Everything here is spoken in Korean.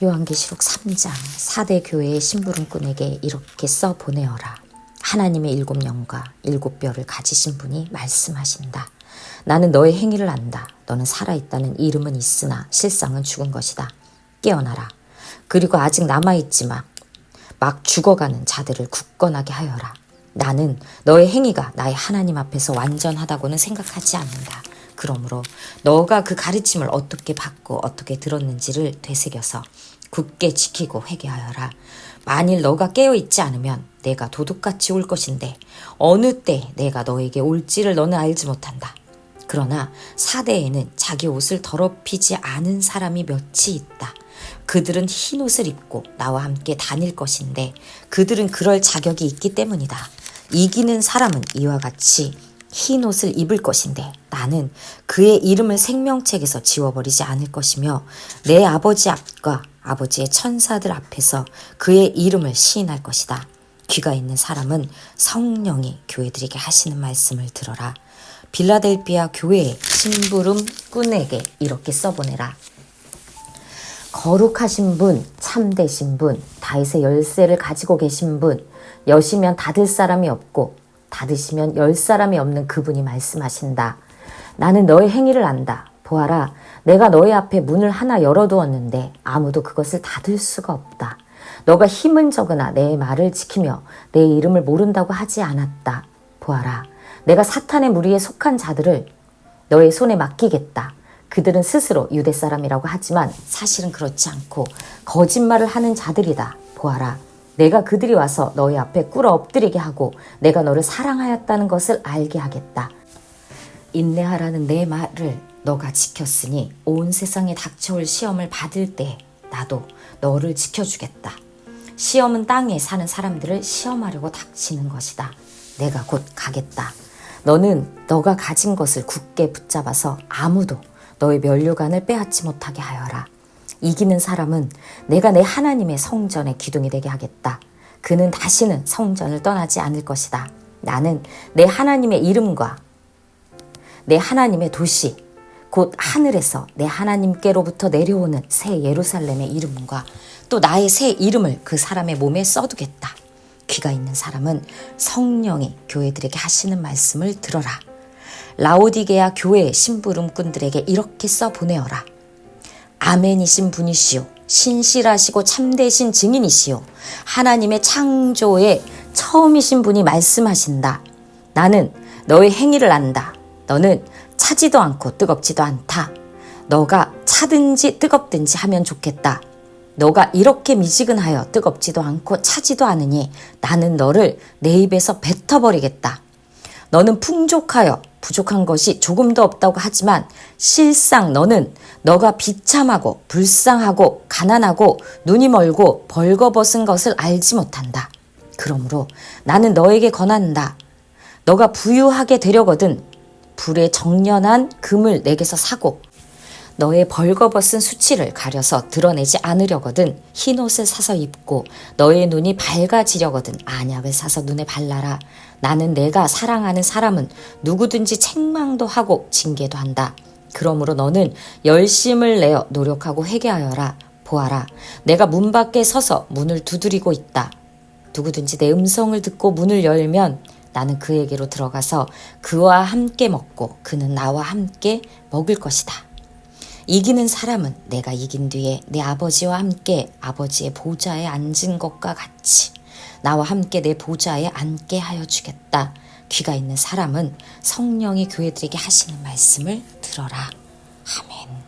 요한계시록 3장 4대 교회의 심부름꾼에게 이렇게 써 보내어라. 하나님의 일곱 영과 일곱 뼈를 가지신 분이 말씀하신다. 나는 너의 행위를 안다. 너는 살아있다는 이름은 있으나 실상은 죽은 것이다. 깨어나라. 그리고 아직 남아있지만 막 죽어가는 자들을 굳건하게 하여라. 나는 너의 행위가 나의 하나님 앞에서 완전하다고는 생각하지 않는다. 그러므로 너가 그 가르침을 어떻게 받고 어떻게 들었는지를 되새겨서 굳게 지키고 회개하여라. 만일 너가 깨어 있지 않으면 내가 도둑같이 올 것인데 어느 때 내가 너에게 올지를 너는 알지 못한다. 그러나 사대에는 자기 옷을 더럽히지 않은 사람이 몇이 있다. 그들은 흰 옷을 입고 나와 함께 다닐 것인데 그들은 그럴 자격이 있기 때문이다. 이기는 사람은 이와 같이 흰 옷을 입을 것인데 나는 그의 이름을 생명책에서 지워버리지 않을 것이며 내 아버지 앞과 아버지의 천사들 앞에서 그의 이름을 시인할 것이다. 귀가 있는 사람은 성령이 교회들에게 하시는 말씀을 들어라. 빌라델비아 교회의 심부름 꾼에게 이렇게 써보내라. 거룩하신 분, 참되신 분, 다윗의 열쇠를 가지고 계신 분, 여시면 닫을 사람이 없고 닫으시면 열 사람이 없는 그분이 말씀하신다. 나는 너의 행위를 안다. 보아라, 내가 너의 앞에 문을 하나 열어두었는데 아무도 그것을 닫을 수가 없다. 너가 힘은 적으나 내 말을 지키며 내 이름을 모른다고 하지 않았다. 보아라, 내가 사탄의 무리에 속한 자들을 너의 손에 맡기겠다. 그들은 스스로 유대 사람이라고 하지만 사실은 그렇지 않고 거짓말을 하는 자들이다. 보아라. 내가 그들이 와서 너희 앞에 꿇어 엎드리게 하고 내가 너를 사랑하였다는 것을 알게 하겠다. 인내하라는 내 말을 너가 지켰으니 온 세상에 닥쳐올 시험을 받을 때 나도 너를 지켜주겠다. 시험은 땅에 사는 사람들을 시험하려고 닥치는 것이다. 내가 곧 가겠다. 너는 너가 가진 것을 굳게 붙잡아서 아무도 너의 면류관을 빼앗지 못하게 하여라. 이기는 사람은 내가 내 하나님의 성전의 기둥이 되게 하겠다. 그는 다시는 성전을 떠나지 않을 것이다. 나는 내 하나님의 이름과 내 하나님의 도시, 곧 하늘에서 내 하나님께로부터 내려오는 새 예루살렘의 이름과 또 나의 새 이름을 그 사람의 몸에 써두겠다. 귀가 있는 사람은 성령이 교회들에게 하시는 말씀을 들어라. 라오디게아 교회의 심부름꾼들에게 이렇게 써 보내어라. 아멘이신 분이시요. 신실하시고 참되신 증인이시요. 하나님의 창조의 처음이신 분이 말씀하신다. 나는 너의 행위를 안다. 너는 차지도 않고 뜨겁지도 않다. 너가 차든지 뜨겁든지 하면 좋겠다. 너가 이렇게 미지근하여 뜨겁지도 않고 차지도 않으니 나는 너를 내 입에서 뱉어버리겠다. 너는 풍족하여 부족한 것이 조금도 없다고 하지만 실상 너는 너가 비참하고 불쌍하고 가난하고 눈이 멀고 벌거벗은 것을 알지 못한다. 그러므로 나는 너에게 권한다. 너가 부유하게 되려거든 불에 정연한 금을 내게서 사고 너의 벌거벗은 수치를 가려서 드러내지 않으려거든 흰 옷을 사서 입고 너의 눈이 밝아지려거든 안약을 사서 눈에 발라라. 나는 내가 사랑하는 사람은 누구든지 책망도 하고 징계도 한다. 그러므로 너는 열심을 내어 노력하고 회개하여라. 보아라. 내가 문 밖에 서서 문을 두드리고 있다. 누구든지 내 음성을 듣고 문을 열면 나는 그에게로 들어가서 그와 함께 먹고 그는 나와 함께 먹을 것이다. 이기는 사람은 내가 이긴 뒤에 내 아버지와 함께 아버지의 보좌에 앉은 것과 같이 나와 함께 내 보좌에 앉게 하여 주겠다. 귀가 있는 사람은 성령이 교회들에게 하시는 말씀을 들어라. 아멘.